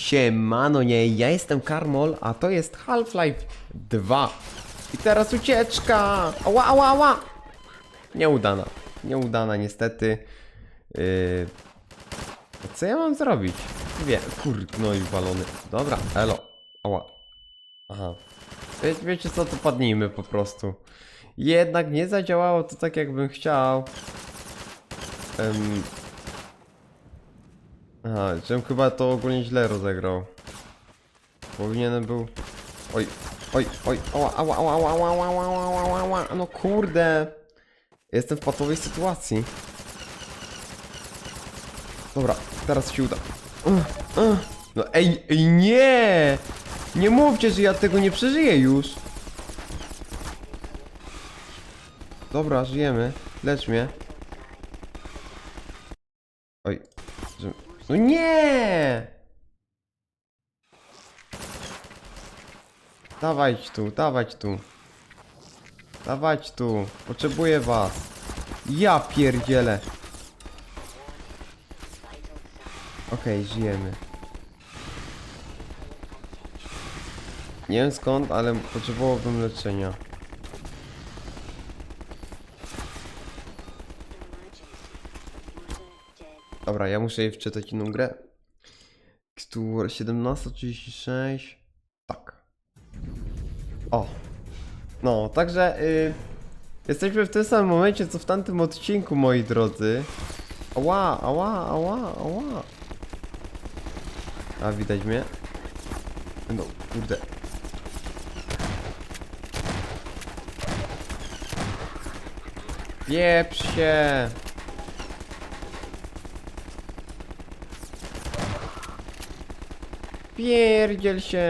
Siemano, nie, ja jestem Karmol, a to jest Half-Life 2. I teraz ucieczka! Ała, ała, ała! Nieudana. Nieudana niestety. Yy... Co ja mam zrobić? Wie, kurde, no i walony. Dobra, elo. Ała. Aha. Wie, wiecie co, to padnijmy po prostu. Jednak nie zadziałało to tak jakbym chciał. Em... Aha, żebym chyba to ogólnie źle rozegrał. Powinienem był... Oj, oj, oj, ała, ała, ała, ała, ała, ała, ała, ała, ała, no kurde. Jestem w patowej sytuacji. Dobra, teraz się uda. Uh, uh. No ej, ej, nie! Nie mówcie, że ja tego nie przeżyję już. Dobra, żyjemy. Lecz mnie. Oj. że- No nie! Dawać tu, dawać tu. Dawać tu. Potrzebuję was. Ja pierdzielę. Okej, żyjemy. Nie wiem skąd, ale potrzebowałbym leczenia. Dobra, ja muszę wczytać inną grę. Tekstur 17.36. Tak. O. No, także y, jesteśmy w tym samym momencie co w tamtym odcinku, moi drodzy. Ała, ała, ała, ała. A widać mnie? No, kurde. Pieprz się! Pierdziel się!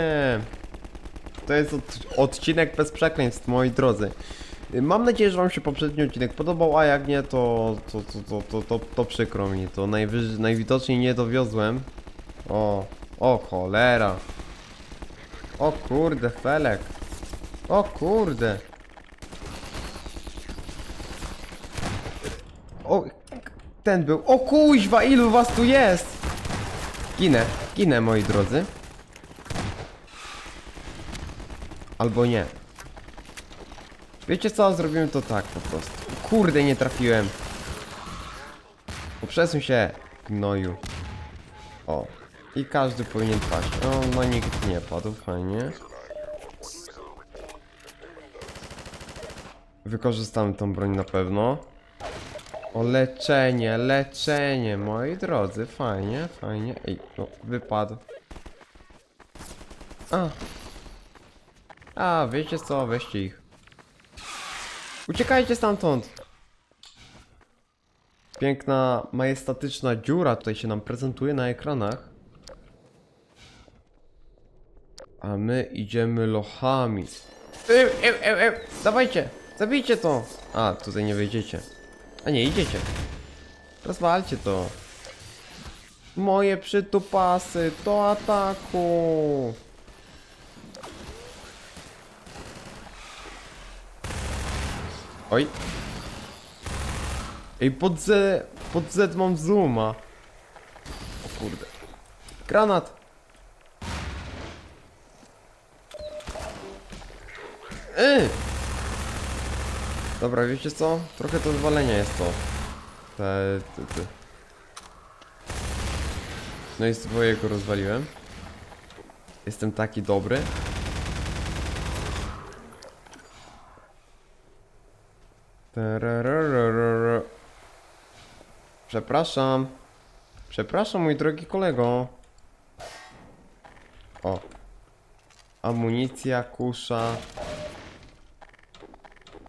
To jest od, odcinek bez przekleństw, moi drodzy. Mam nadzieję, że wam się poprzedni odcinek podobał, a jak nie, to, to, to, to, to, to, to przykro mi. To najwidoczniej nie dowiozłem. O, o cholera. O kurde, Felek. O kurde. O, ten był. O kuźwa, ilu was tu jest? Ginę, ginę moi drodzy. Albo nie. Wiecie co? Zrobimy to tak po prostu. Kurde, nie trafiłem. Poprzesuń się, gnoju. O. I każdy powinien paść. O, no nikt nie padł, fajnie. Wykorzystamy tą broń na pewno. O, leczenie, leczenie, moi drodzy, fajnie, fajnie. Ej, no, wypadł. A. A, wiecie co, weźcie ich. Uciekajcie stamtąd! Piękna, majestatyczna dziura tutaj się nam prezentuje na ekranach. A my idziemy lochami. Eł, eł, eł, eł. Dawajcie! Zabijcie to! A, tutaj nie wejdziecie. A nie, idziecie. Rozwalcie to. Moje przytupasy do ataku! Oj. Ej, pod Z... Pod Z mam zooma. O kurde. Granat! Yy! Dobra, wiecie co? Trochę to zwalenia jest to. Te, te, te. No i swojego rozwaliłem. Jestem taki dobry. Przepraszam. Przepraszam, mój drogi kolego. O. Amunicja, kusza.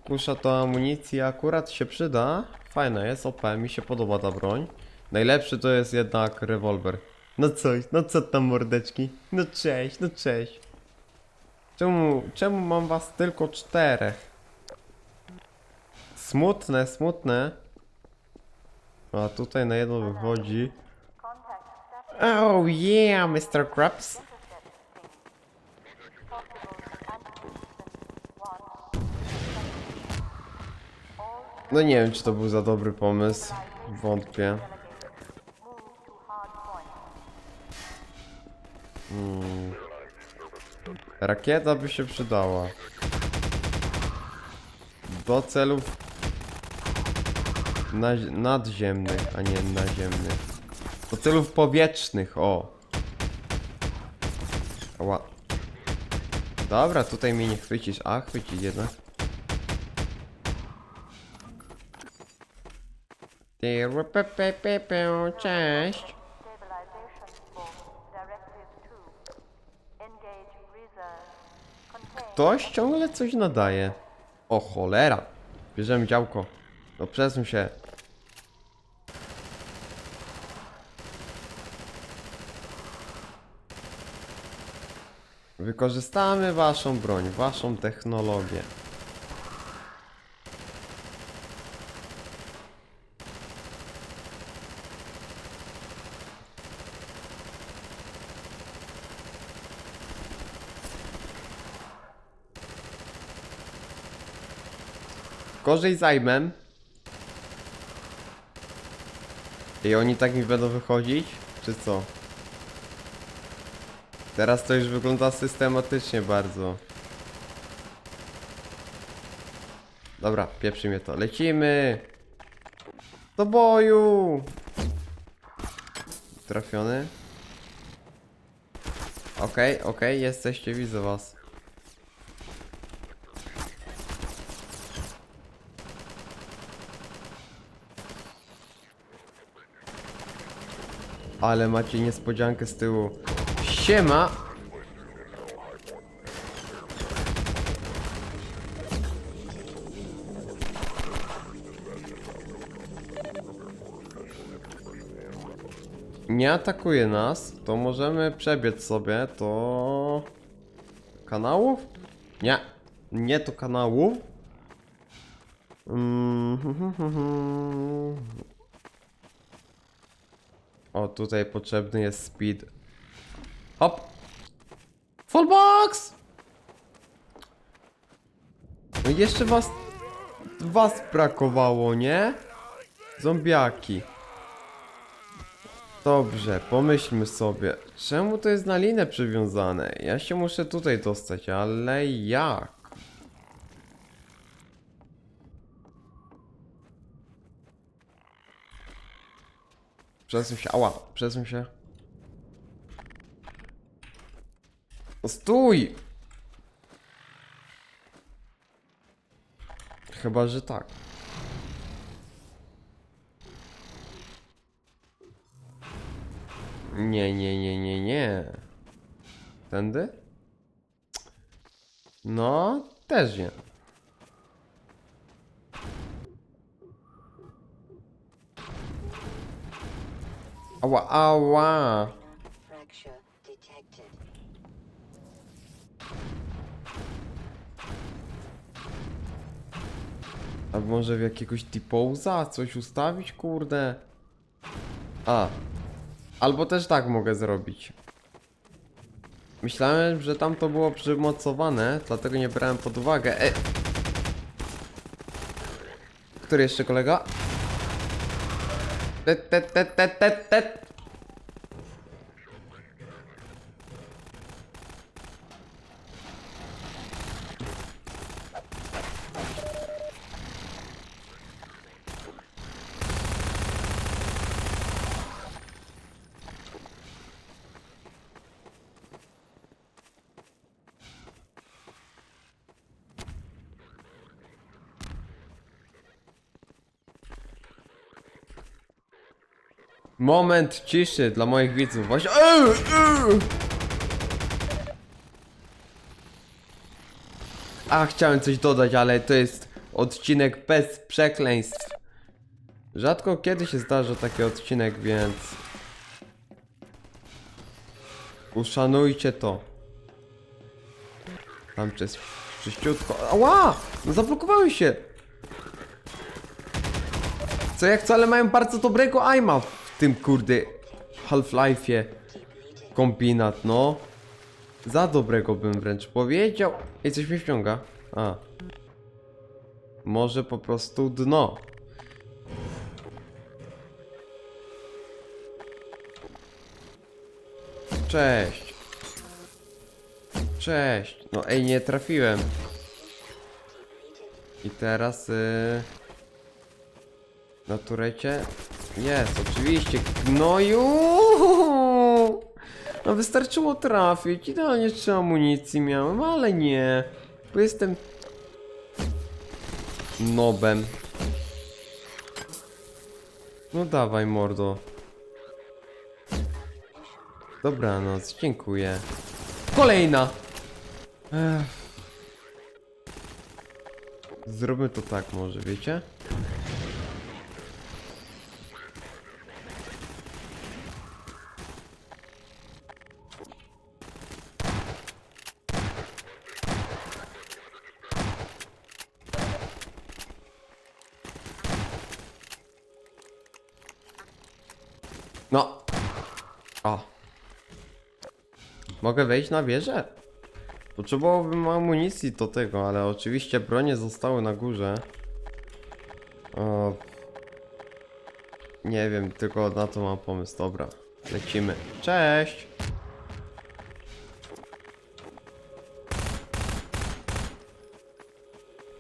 Kusza to amunicja, akurat się przyda. Fajna jest, OP, mi się podoba ta broń. Najlepszy to jest jednak rewolwer. No coś, no co tam mordeczki? No cześć, no cześć. Czemu, czemu mam was tylko czterech? Smutne, smutne. A tutaj na jedno wychodzi. Oh yeah, Mr. Krabs. No nie wiem, czy to był za dobry pomysł. Wątpię. Hmm. Rakieta by się przydała. Do celów nazi- nadziemnych, a nie naziemnych. Do celów powietrznych, o. Ała. Dobra, tutaj mnie nie chwycisz. A, chwycić jednak. Cześć. Stabilization force. Directive 2. Engage reserve. Contain. Ktoś ciągle coś nadaje. O cholera. Bierzemy działko. No przesuń się. Wykorzystamy waszą broń, waszą technologię. Gorzej zajmę. I oni tak mi będą wychodzić? Czy co? Teraz to już wygląda systematycznie bardzo. Dobra, pieprzy mnie to. Lecimy! Do boju! Trafiony. Okej, okej, jesteście, widzę was. Ale macie niespodziankę z tyłu. Siema! Nie atakuje nas, to możemy przebiec sobie do kanałów? Nie, nie do kanałów. Mm, hm, hm, hm, hm. O, tutaj potrzebny jest speed. Hop! Full box! No jeszcze was... Was brakowało, nie? Zombiaki. Dobrze, pomyślmy sobie. Czemu to jest na linę przywiązane? Ja się muszę tutaj dostać, ale jak? Przesuń się, ała, przesuń się. No Stój! Chyba, że tak. Nie, nie, nie, nie, nie. Tędy? No, też nie. Ała, ała. Fracture detected. A może w jakiegoś deposa coś ustawić, kurde? A. Albo też tak mogę zrobić. Myślałem, że tam to było przymocowane, dlatego nie brałem pod uwagę. E... Który jeszcze kolega? Te, te, te, te, te, te. Moment ciszy dla moich widzów. Właśnie. Eee, eee. A, chciałem coś dodać, ale to jest odcinek bez przekleństw. Rzadko kiedy się zdarza taki odcinek, więc. Uszanujcie to. Tam przez czyściutko. Ała! No zablokowałem się! Co jak co, ale mają bardzo dobrego aima tym kurde Half-Life'ie. Kombinat, no. Za dobrego bym wręcz powiedział. Ej, coś mnie wciąga. A. Może po prostu dno. Cześć. Cześć. No ej, nie trafiłem. I teraz y... na turecie jest, oczywiście. No. No wystarczyło trafić. Idealnie trzy amunicji miałem, ale nie. Bo jestem nobem. No dawaj mordo. Dobranoc, dziękuję. Kolejna! Ech. Zróbmy to tak może, wiecie? Mogę wejść na wieżę? Potrzebowałbym amunicji do tego, ale oczywiście bronie zostały na górze. O. Nie wiem, tylko na to mam pomysł. Dobra, lecimy. Cześć!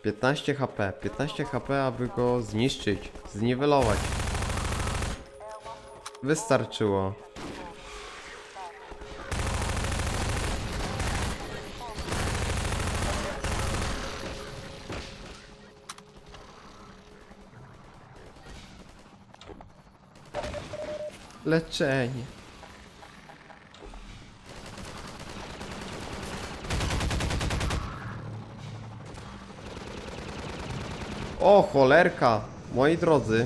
Piętnaście HP, 15 HP, aby go zniszczyć, zniwelować. Wystarczyło. Leczenie. O, cholerka! Moi drodzy.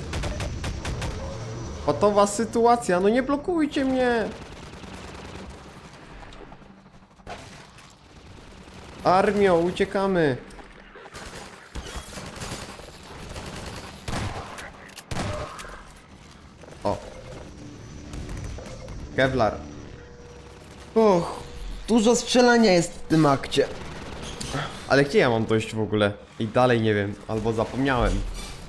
Patowa sytuacja, no nie blokujcie mnie! Armio, uciekamy! Kevlar. Och, dużo strzelania jest w tym akcie. Ale gdzie ja mam dojść w ogóle? I dalej nie wiem, albo zapomniałem.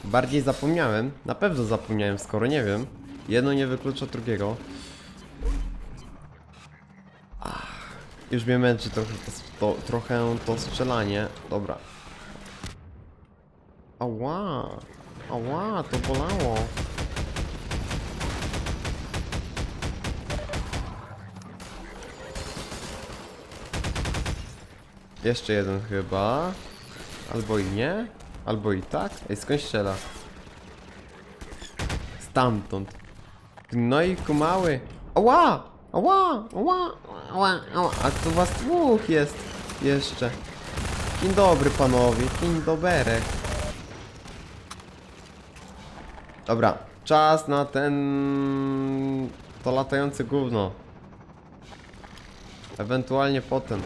Bardziej zapomniałem, na pewno zapomniałem, skoro nie wiem. Jedno nie wyklucza drugiego. Już mnie męczy trochę to, to, trochę to strzelanie. Dobra. Ała, ała, to bolało. Jeszcze jeden chyba. Albo i nie. Albo i tak. Ej, skąd strzela? Stamtąd. No i kumały. Ała! Ała! Ała! Ała! Ała! A tu was dwóch jest jeszcze. Dzień dobry panowie. Dzień doberek. Dobra. Czas na ten... To latające gówno. Ewentualnie potem.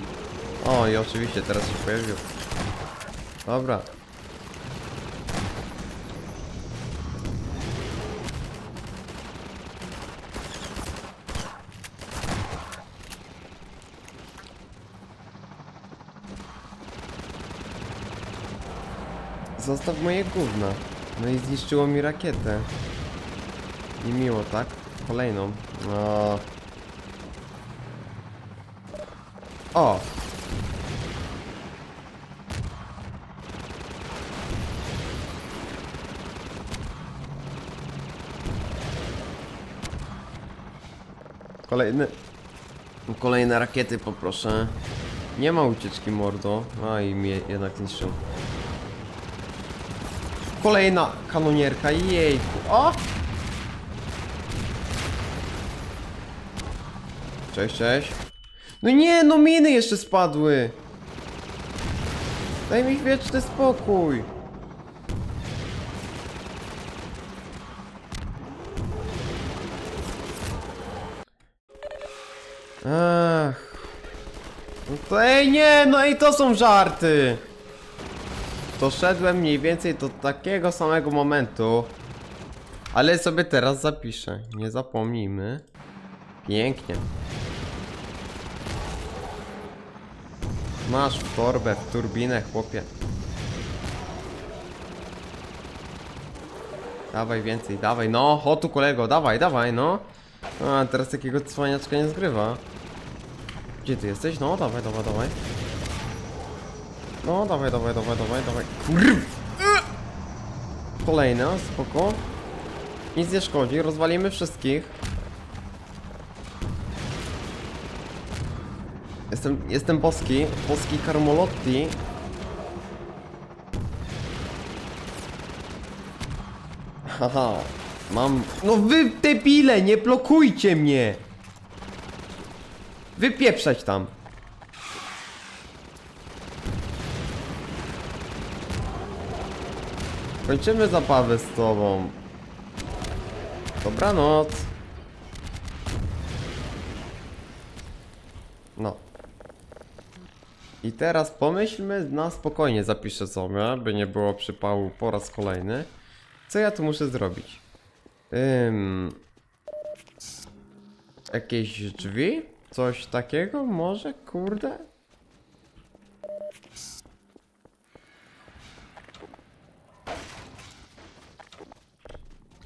O i oczywiście teraz się pojawił. Dobra. Zostaw moje gówna. No i zniszczyło mi rakietę. Niemiło, tak? Kolejną. No. O! Kolejny. Kolejne rakiety poproszę. Nie ma ucieczki mordo. A i mnie jednak zniszczył. Kolejna kanonierka, jejku. O! Cześć, cześć. No nie, no miny jeszcze spadły. Daj mi wieczny spokój. To ej nie, no i to są żarty. Doszedłem mniej więcej do takiego samego momentu. Ale sobie teraz zapiszę. Nie zapomnijmy. Pięknie. Masz w torbę, w turbinę, chłopie. Dawaj więcej, dawaj, no, o tu kolego, dawaj, dawaj, no. A, teraz takiego cwaniaczka nie zgrywa. Gdzie ty jesteś? No, dawaj, dawaj, dawaj. No, dawaj, dawaj, dawaj, dawaj, dawaj. Kurw! Kolejna, spoko. Nic nie szkodzi, rozwalimy wszystkich. Jestem, jestem boski, boski Carmolotti. Haha, mam... No wy debile, nie blokujcie mnie! Wypieprzać tam. Kończymy zabawę z tobą. Dobranoc. No. I teraz pomyślmy na spokojnie, zapiszę sobie, by nie było przypału po raz kolejny. Co ja tu muszę zrobić? Ym... Jakieś drzwi? Coś takiego? Może? Kurde?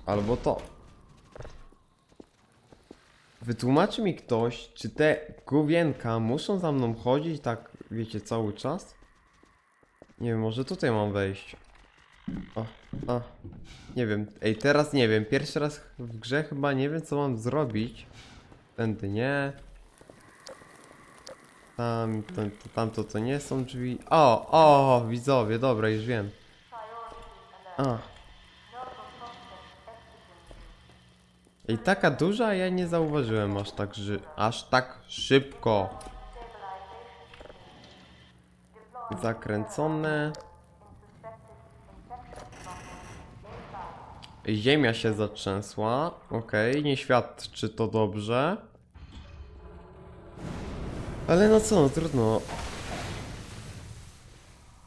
Albo to. Wytłumaczy mi ktoś, czy te główienka muszą za mną chodzić tak, wiecie, cały czas? Nie wiem, może tutaj mam wejść. O, o. Nie wiem, ej, teraz nie wiem. Pierwszy raz w grze chyba nie wiem, co mam zrobić. Tędy nie. Tam, tam, to, tamto to nie są drzwi. O, o, widzowie, dobra, już wiem. I taka duża, ja nie zauważyłem aż tak, że aż tak szybko. Zakręcone. Ziemia się zatrzęsła. Okej, nie świadczy to dobrze. Ale no co, no trudno.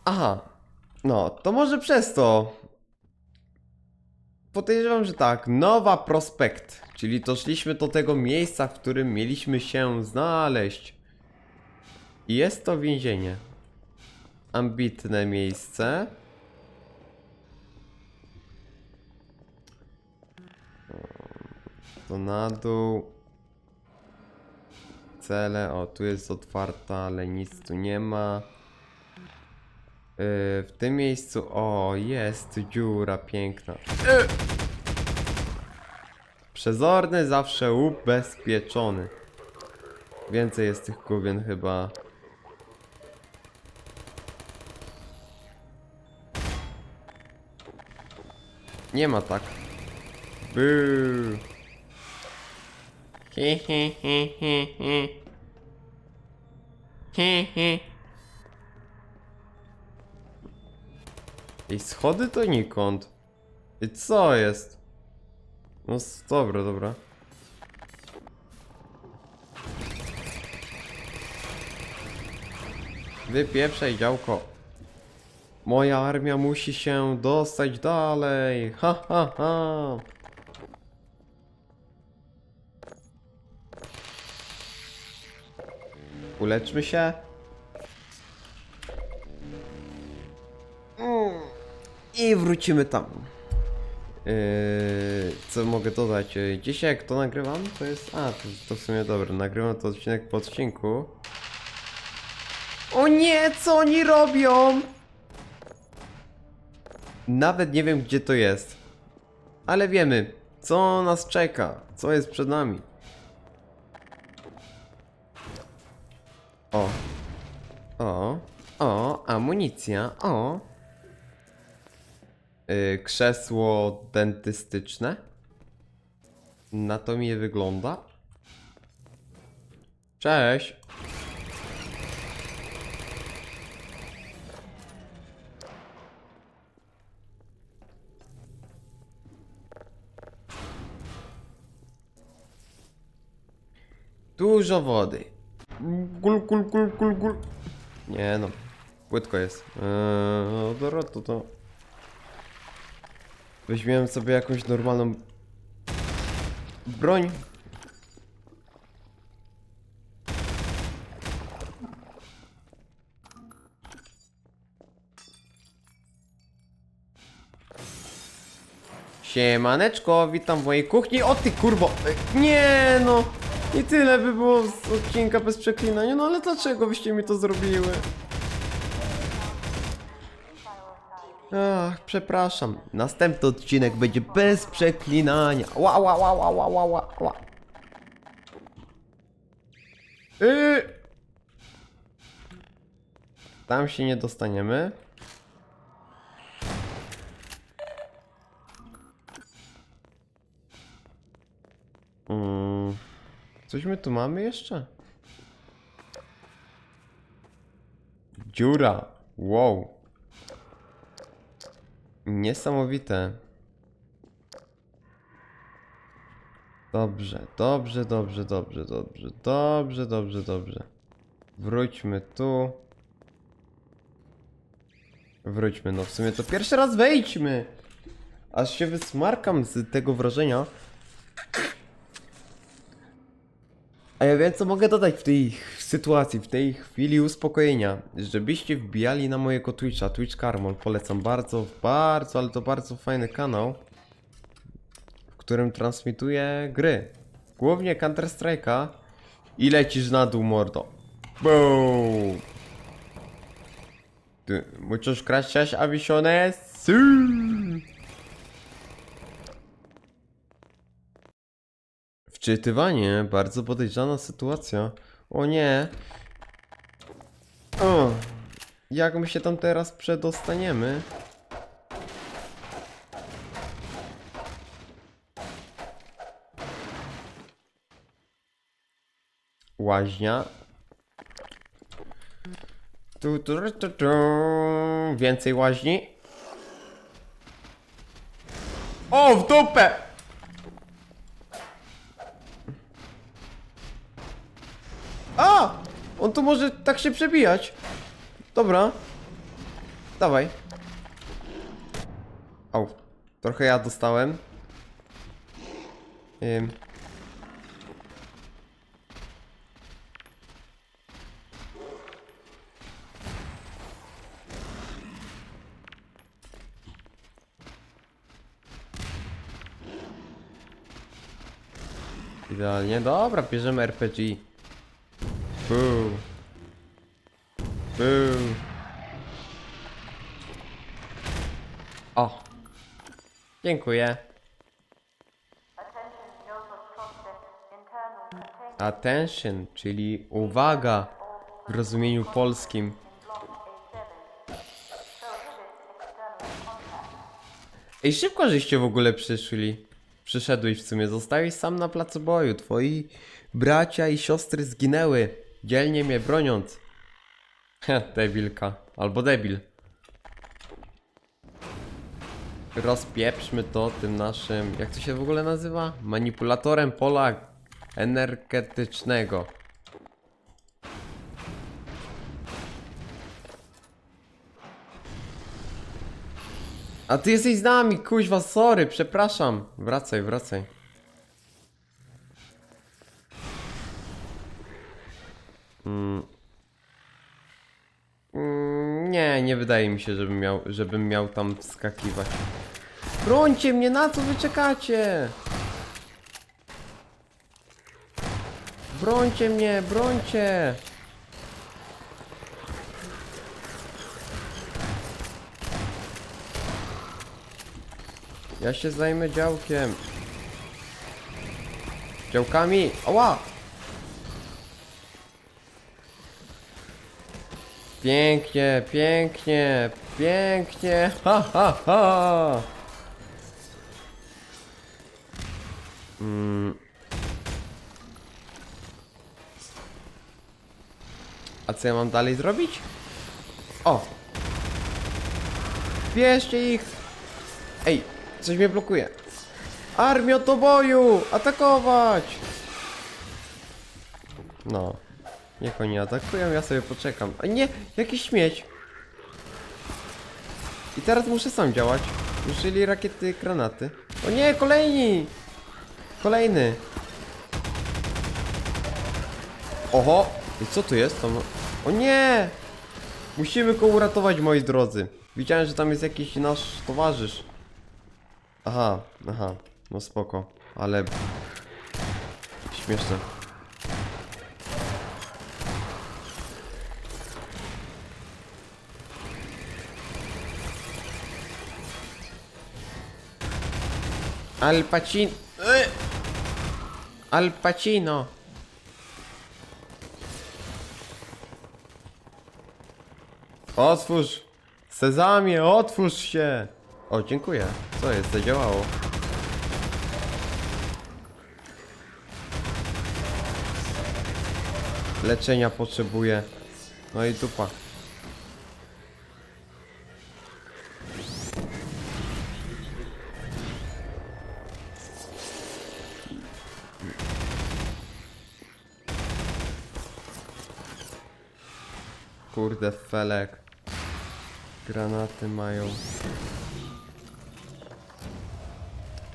Aha. No, to może przez to. Podejrzewam, że tak. Nowa Prospekt. Czyli doszliśmy do tego miejsca, w którym mieliśmy się znaleźć. Jest to więzienie. Ambitne miejsce. To na dół. Cele, o tu jest otwarta, ale nic tu nie ma. Yy, w tym miejscu, o jest dziura piękna. Yy! Przezorny zawsze ubezpieczony. Więcej jest tych główien chyba. Nie ma tak. Boo. I schody to nikąd. I co jest? No dobra, dobra. Wypieprzaj działko. Moja armia musi się dostać dalej. Ha ha ha. Uleczmy się. I wrócimy tam. Yy, co mogę dodać? Dzisiaj jak to nagrywam, to jest... A, to, to w sumie dobre. Nagrywam to odcinek po odcinku. O nie, co oni robią? Nawet nie wiem, gdzie to jest. Ale wiemy, co nas czeka, co jest przed nami. O. O. O, amunicja. O. Yy, krzesło dentystyczne. Na to mi wygląda. Cześć. Dużo wody. Gul, gul, gul, gul, gul. Nie no, płytko jest. Eee, dobra, to to. Weźmiemy sobie jakąś normalną broń. Siemaneczko, witam w mojej kuchni. O ty kurwo! E, Nie no! I tyle by było z odcinka bez przeklinania, no ale dlaczego byście mi to zrobiły? Ach, przepraszam. Następny odcinek będzie bez przeklinania. Ła, ła, ła, ła, ła, ła, ła, ła. Yy. Tam się nie dostaniemy. Coś my tu mamy jeszcze? Dziura. Wow. Niesamowite. Dobrze, dobrze, dobrze, dobrze, dobrze, dobrze, dobrze, dobrze. Wróćmy tu. Wróćmy, no w sumie to pierwszy raz wejdźmy. Aż się wysmarkam z tego wrażenia. A ja wiem co mogę dodać w tej sytuacji, w tej chwili uspokojenia. Żebyście wbijali na mojego Twitcha, Twitch Carmol. Polecam bardzo, bardzo, ale to bardzo fajny kanał. W którym transmituję gry. Głównie Counter Strike'a. I lecisz na dół mordo. Boom! Ty, muchos gracias, avisiones. Sí. Wczytywanie, bardzo podejrzana sytuacja. O nie. O. Jak my się tam teraz przedostaniemy? Łaźnia. Tu, tu, tu, tu. Więcej łaźni. O, w dupę! A! On tu może tak się przebijać. Dobra. Dawaj. Au. Trochę ja dostałem. Ym. Idealnie. Dobra, bierzemy RPG. Boo. Boo. O. Dziękuję. Attention czyli uwaga w rozumieniu polskim. in block A7. Prohibit external contact. Ej, szybko żeście w ogóle przyszli. Przyszedłeś w sumie, zostałeś sam na placu boju. Twoi bracia i siostry zginęły, dzielnie mnie broniąc. Debilka. Albo debil. Rozpieprzmy to tym naszym, jak to się w ogóle nazywa? Manipulatorem pola energetycznego. A ty jesteś z nami, kuźwa, sorry, przepraszam. Wracaj, wracaj. Mm, nie, nie wydaje mi się, żebym miał, żebym miał tam wskakiwać. Brońcie mnie, na co wy czekacie? Brońcie mnie, brońcie! Ja się zajmę działkiem. Działkami! Oła! Pięknie, pięknie, pięknie! Ha, ha, ha! Mm. A co ja mam dalej zrobić? O! Bierzcie ich! Ej, coś mnie blokuje. Armio do boju! Atakować! No. Niech oni atakują, ja sobie poczekam. A nie, jakiś śmieć. I teraz muszę sam działać. Użyli rakiety, granaty. O nie, kolejni! Kolejny. Oho! I co tu jest? Tam... O nie! Musimy go uratować, moi drodzy. Widziałem, że tam jest jakiś nasz towarzysz. Aha, aha. No spoko. Ale... Śmieszne. Al Pacino. Al Pacino. Otwórz! Sezamie, otwórz się! O, dziękuję. Co jest? Zadziałało. Leczenia potrzebuję. No i dupa. Kurde, felek. Granaty mają.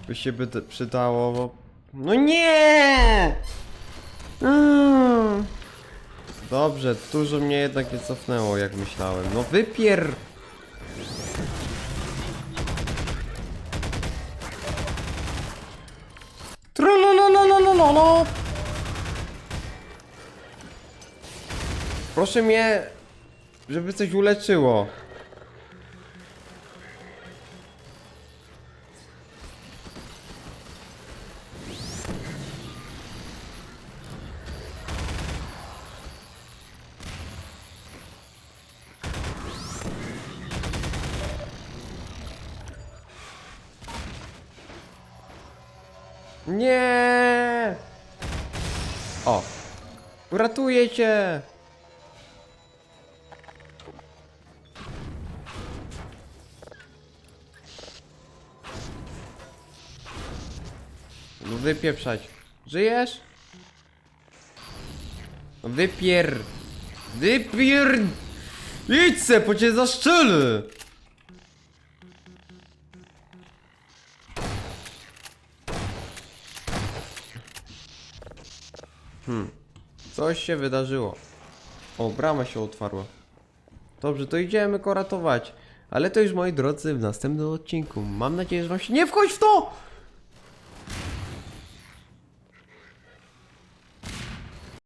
By się by przydało, bo... No nie! Mm. Dobrze, dużo mnie jednak nie cofnęło, jak myślałem. No wypier... Trololololololo. Proszę mnie, żeby coś uleczyło. Nie! O! Uratuję cię! Wypieprzać. Żyjesz? Wypier... Wypier... Idź se, po cię! Hmm. Coś się wydarzyło. O, brama się otwarła. Dobrze, to idziemy go ratować. Ale to już moi drodzy w następnym odcinku. Mam nadzieję, że wam się... Nie wchodź w to!